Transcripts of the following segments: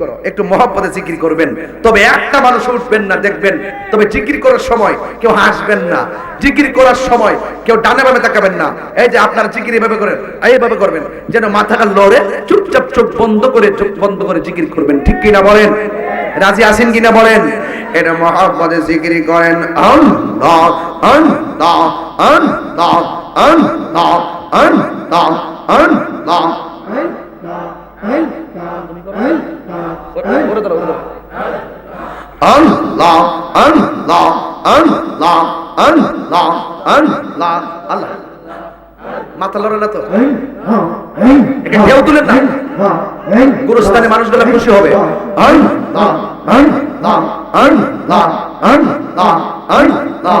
করো একটু মহব্বতে জিকির করবেন তবে একটা মানুষ উঠবেন না দেখবেন তবে জিকির করার সময় কেউ হাসবেন না জিকির করার সময় কেউ ডানে বামে তাকাবেন না এই যে আপনারা জিকির এভাবে করেন এইভাবে করবেন যেন মাথাটা লড়ে চুপচাপ চোখ বন্ধ করে চোখ বন্ধ করে জিকির করবেন ঠিক কিনা বলেন রাজি আছেন কিনা বলেন এটা মহব্বতে জিকির করেন আন আন আন আন আন আল্লাহ আল্লাহ আল্লাহ ওরে ধরো ওরে আল্লাহ আল্লাহ আল্লাহ আল্লাহ আল্লাহ আল্লাহ মাথা লড়ে না তো কেউ তুলেন না গুরুস্থানে মানুষগুলো খুশি হবে আল্লাহ আল্লাহ আল্লাহ আল্লাহ আল্লাহ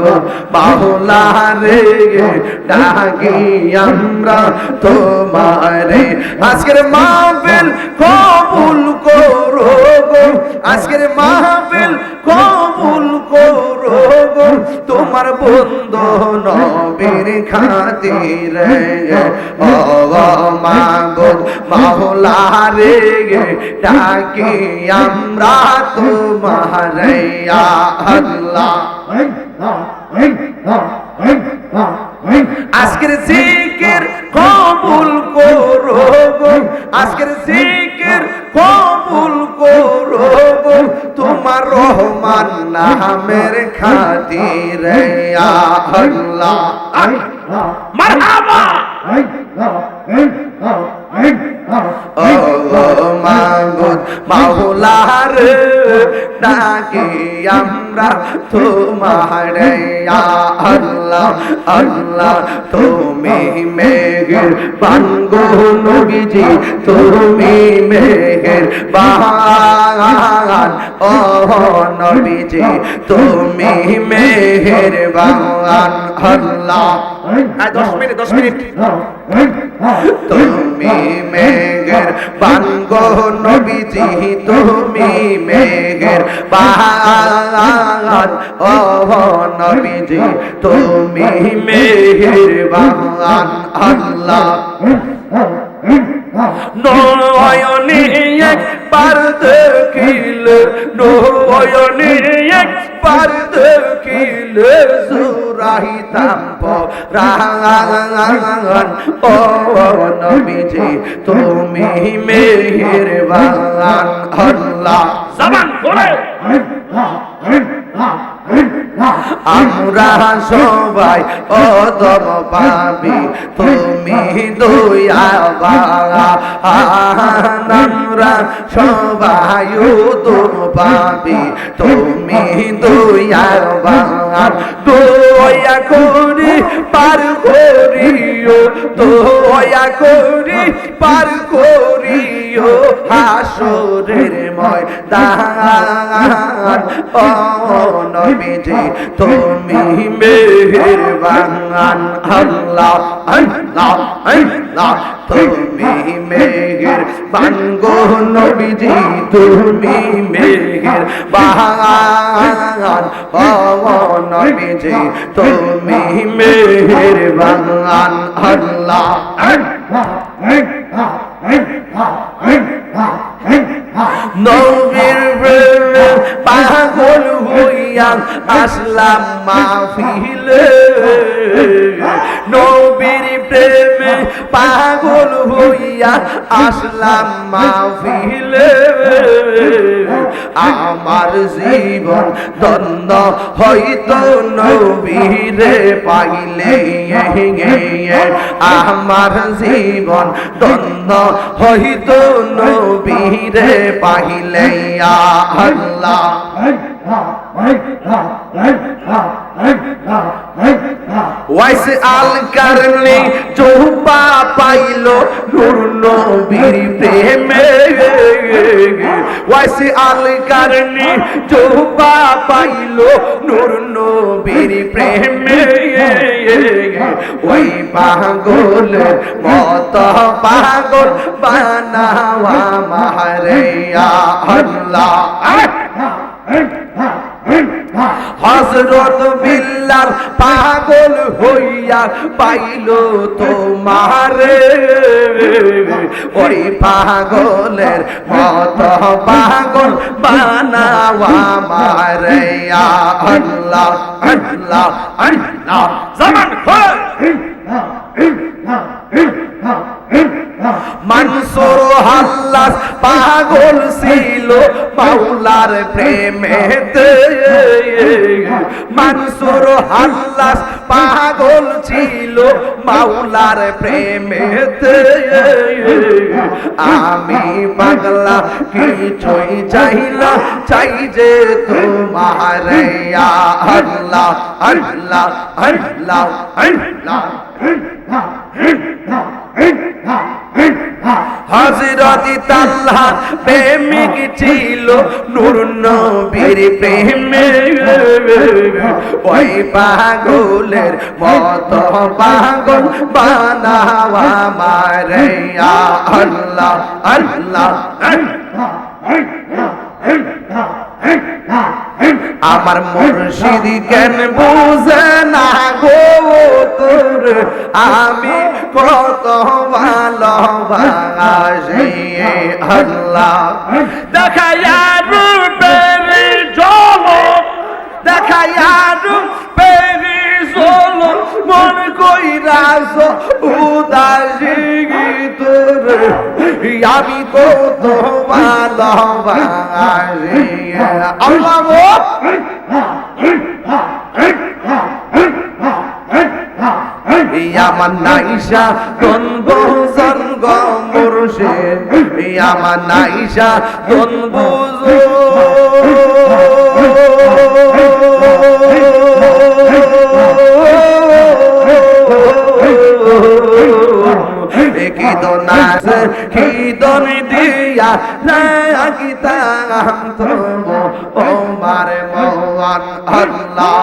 মাবুদ মাওলা রে ডাকি আমরা তোমারে। আজকের মাহফিল কবুল করো গো। আজকের মাহফিল কবুল করো গো। তোমার বন্ধু নবীর খাতিরে। ও মাবুদ মাওলা রে ডাকি আমরা তোমারে। আল্লাহ। আজকের জিকির কবুল করো আজকের জিকির কবুল করো তোমার রহমান নামের খাতিরে আল্লাহ মারহাবা। ও মাগুদ মাওলার ডাকি আমরা তোমার আল্লাহ আল্লাহ, তুমি মেঘের বাঙ্গো নবীজি, তুমি মেঘের বাগান, ও নবীজি, তুমি মেঘের বাগান, আল্লাহ। দশ মিনিট দশ মিনিট। তুমি মেঘের বাঙ্গো নবীজি তুমি মেঘের বাগান ও নবীজি তুমি মেঘের বাগান আল্লাহ। নয়নে একবার দেখিলে নয়নে একবার পর্দকিল সুরাহিতাম পরাঙ্গন ও নবীজি তুমি মেহেরবান আল্লাহ জবান বলে আমরা সবাই অদম পাবি, তুমি দয়াবা আমরা সবাই উদম পাবি, তুমি দয়াবা দয়া করি, পার করিও, দয়া করি, পার করিও হাসরের ময়দান। ও নবীজি তুমি মেহেরবান আল্লাহ আল্লাহ আল্লাহ, তুমি মেহের বাঙ্গো নবীজি, তুমি মেহের বাহান ও নবীজি, তুমি মেহের বাহান আল্লাহ নবীর প্রেমে পাগল হইয়া আসলাম মাহফিলে। নবীর প্রেমে পাগল হইয়া আসলাম মাহফিলে। আমার জীবন দ্বন্দ্ব হয়তো নবীরে পাইলে আমার জীবন দ্বন্দ্ব হয়তো নবীরে পাইলে আল্লাহ। ওয়াইসে আল কারণে চৌপা পাইল নূর নবীর প্রেমে ওয়াইসে আল কারণে চৌপা পাইল, নূর নবীর প্রেমে ওই পাগল, মত পাগল বানাওয়া মারে আল্লাহ। হজরত বিল্লাল পাগল হইয়া পাইল তোমারে। ওই পাগলের মত পাগল বানাওয়া মারে। আল্লাহ আল্লাহ আল্লাহ। জমান খোল। মানসুর হাল্লাস পাগল ছিল মাওলার প্রেমেতে। মানসুর হাল্লাস পাগল ছিল মাওলার প্রেমেতে। আমি পাগলা কিছুই চাই না, চাই যে তোমার আল্লাহ আল্লাহ আল্লাহ আল্লাহ। হজরতি তাল্লা প্রেমিক ছিল, নূর নবীর প্রেমে। ওই পাগলের মত পাগল বানাওয়া মারে আল্লাহ আল্লাহ। আমার মুর্শিদ জ্ঞান বুঝে না গো তোর? আমি কত ভালোবাসি আল্লাহ। দেখাইয়া রূপের জল দেখাইয়া রূপের জল মন কইরাস উদাসী তোর আমি তো গো আমার নাইসা দ্বন্দ্ব জন্গ মুর্শিদ। আমার নাইসা কোন দোনাস হৃদন দন দিয়া লাগিতা তো ও মারে মোহন আল্লাহ।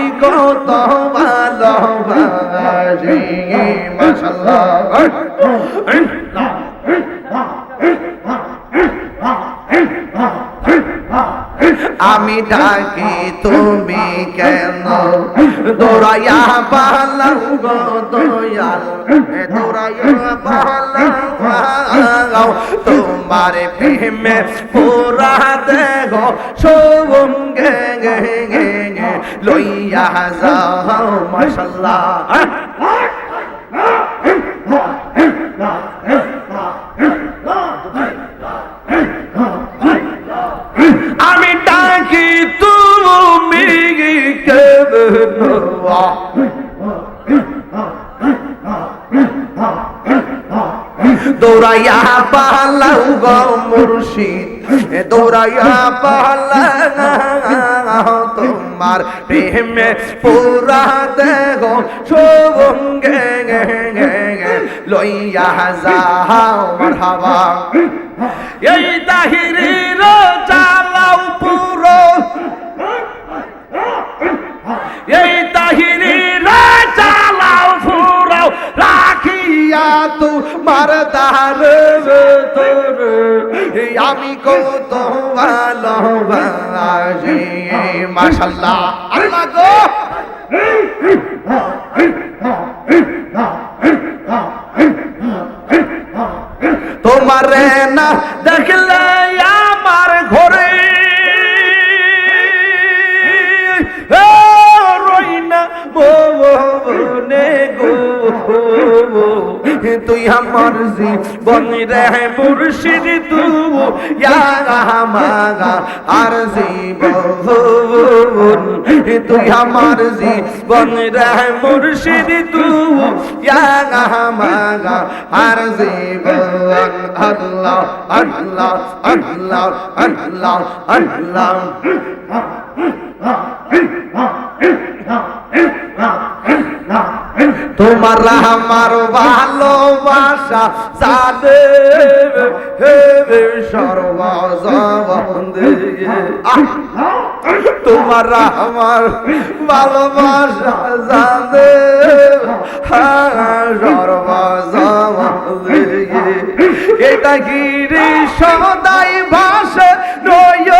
আমি কত ভালোবাসি মাশাল্লাহ আমি ডাকি তুমি কেন? দৌড়াইয়া পালাও গো দয়াল। দৌড়াইয়া পালাও তোমার প্রেমে পুরা দেহ সঙ্গে গে গে গে লইয়া যাও, মাশাল্লাহ। আমি ডাকি তুমি কেন দৌড়াইয়া পালাও গো মুর্শিদ। দৌড়াইয়া পালাও তোমার প্রেমে পুরা দেহ সঙ্গে লইয়া যাও মারহাবা এই তাহিরির চালাও পুরো। এই রাখিয়া দার তোর আমি কত ভালোবাসি মাশাল্লাহ আল্লাহ গো! তোমার না দেখলে তুই আমার জীবন রে মুর্শিদ তু মাগা আর জীবন। তুই আমার জীবন রে মুর্শিদ তু মাগা আর জীবন। আল্লাহ আল্লাহ আল্লাহ আল্লাহ আল্লাহ। তোমার আমার ভালোবাসা সাদে সর্বজবন্দে তোমার আমার ভালোবাসা সাদে সর্বজবন্দে এটা গিরি সদাই ভাষা নয়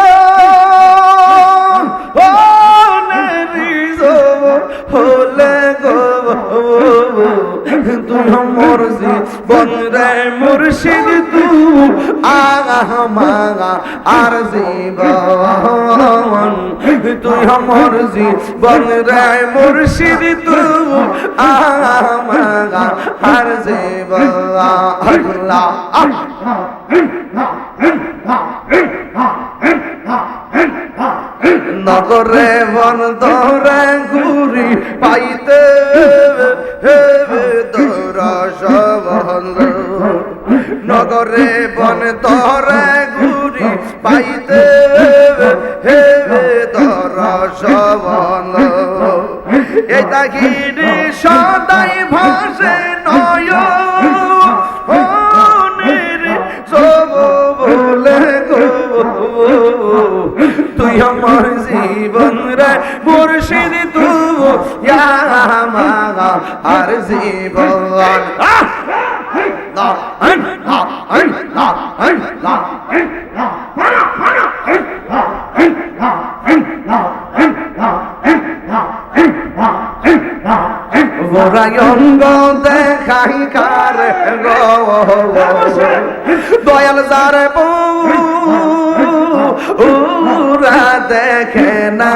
মরজি বন্দে মুর্শিদ তু আহমাগা আর জীবন তুই আমার জীবন রে মুর্শিদ তু আহমাগা আর জীবন আল্লাহ আল্লাহ আল্লাহ আল্লাহ আল্লাহ নগরে মন দৌড়ে ঘুরি পাইতে নগরে বন তরে ঘুরি পাইতে হেবে তর সবন এটা ঘিরে সদাই ভাষে মুর্শিদ তু মাগা আর জীবন অঙ্গ দেখাই কার দয়াল যারে পুরা দেখে না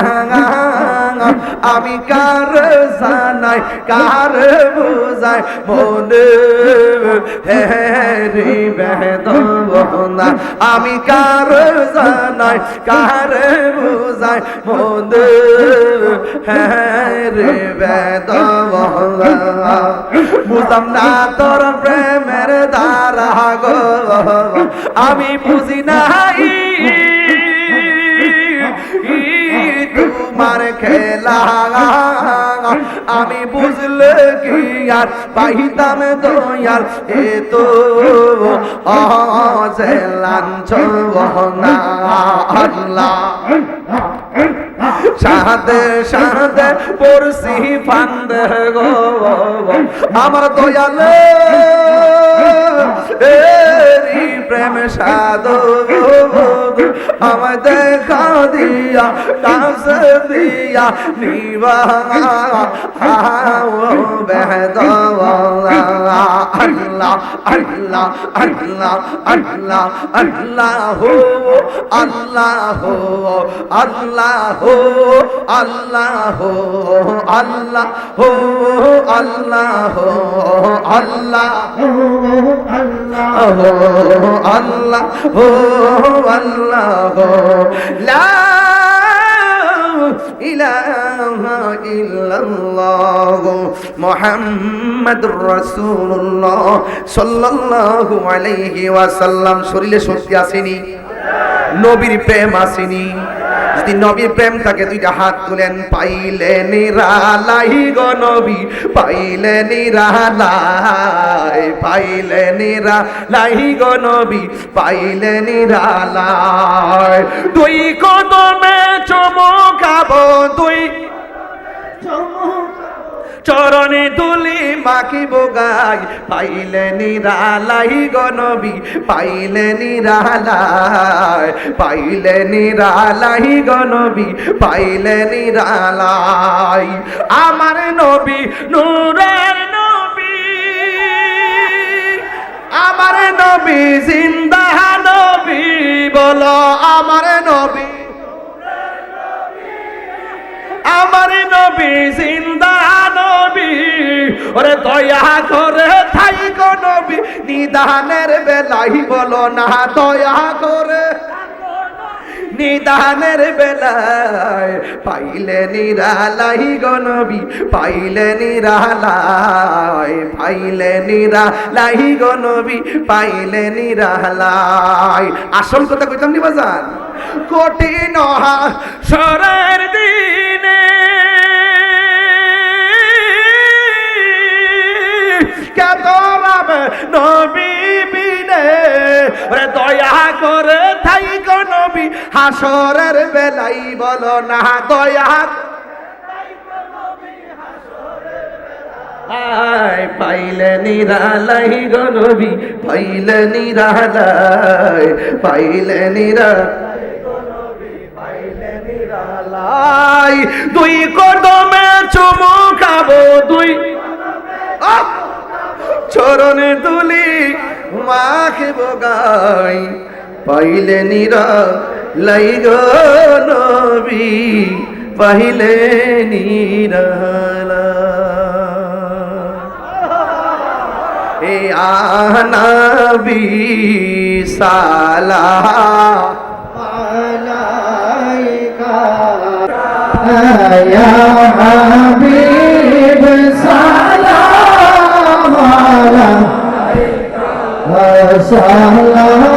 আমি কার জানাই, কার বুঝাই? মনে হেরি বেদনা। আমি কার জানাই, কার বুঝাই? মনে হেরি বেদনা। বুঝলাম না তোর প্রেমের দ্বারা গো। আমি বুঝি নাই খেলা আমি বুঝলে কি আর পাইতাম দয়াল? এ তো অজেলাঞ্চ না আল্লাহ। সাদে সাদে পড়ছি ফান্দে গো। আমার দয়ালে এরি প্রেম সাদ আমায় দেখা দিয়া, কাছে দিয়া নিবা। বেদ আল্লাহ আল্লাহ আল্লাহ আল্লাহ আল্লাহ আল্লাহ আল্লাহ আল্লাহ আল্লাহ আল্লাহ আল্লাহ। আল্লাহ আল্লাহ আল্লাহ লা ইলাহা ইল্লাল্লাহ মুহাম্মাদুর রাসূলুল্লাহ সাল্লাল্লাহু আলাইহি ওয়াসাল্লাম শরীরে শক্তি আসেনি নবীর প্রেম আসেনি যদি নবীর প্রেম থাকে, দুইটা হাত তুলেন, পাইলে নিরালাই গো নবী, পাইলে নিরালাই পাইলে নিরালাই গো নবী, পাইলে নিরালাই। দুই কদমে চমকাবো, দুই চরণে তুলি মাখিব গাই। পাইলে নিরালাই গনবি পাইলে নিরালাই পাইলে নিরালাই গনবি পাইলে নিরালাই আমার নবী, নূরের নবী। আমার নবী, জিন্দা নবী, বলো আমার নবী। আমার নবী, জিন্দা নবী। ওরে দয়া করে থাই নবী, নিদানের বেলাই বলো না, দয়া করে। নিদানের বেলায়, পাইলে নিরালাই গনবি পাইলে নিরালাই পাইলে নিরালাই গনবি পাইলে নিরালাই। আসল কথা কইতাম নি বাজান? কঠিন সরের দিনে কেতরাম নবী বিনে। ওরে দয়া করে থাই নবী হাসরের বেলাই বলো না দয়া আয় পাইলে নিরালাই গো নবী পাইলে নিরালাই পাইলে নিরা দুই কদমে চুমু খাব দুই! চরণে তুলি মাখে বগাই পাইলে নিরা লাই নবী পাইলে নিরালা এ আনাবি সালা يا صلوات الله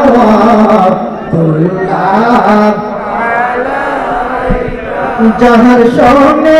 যাহার সঙ্গে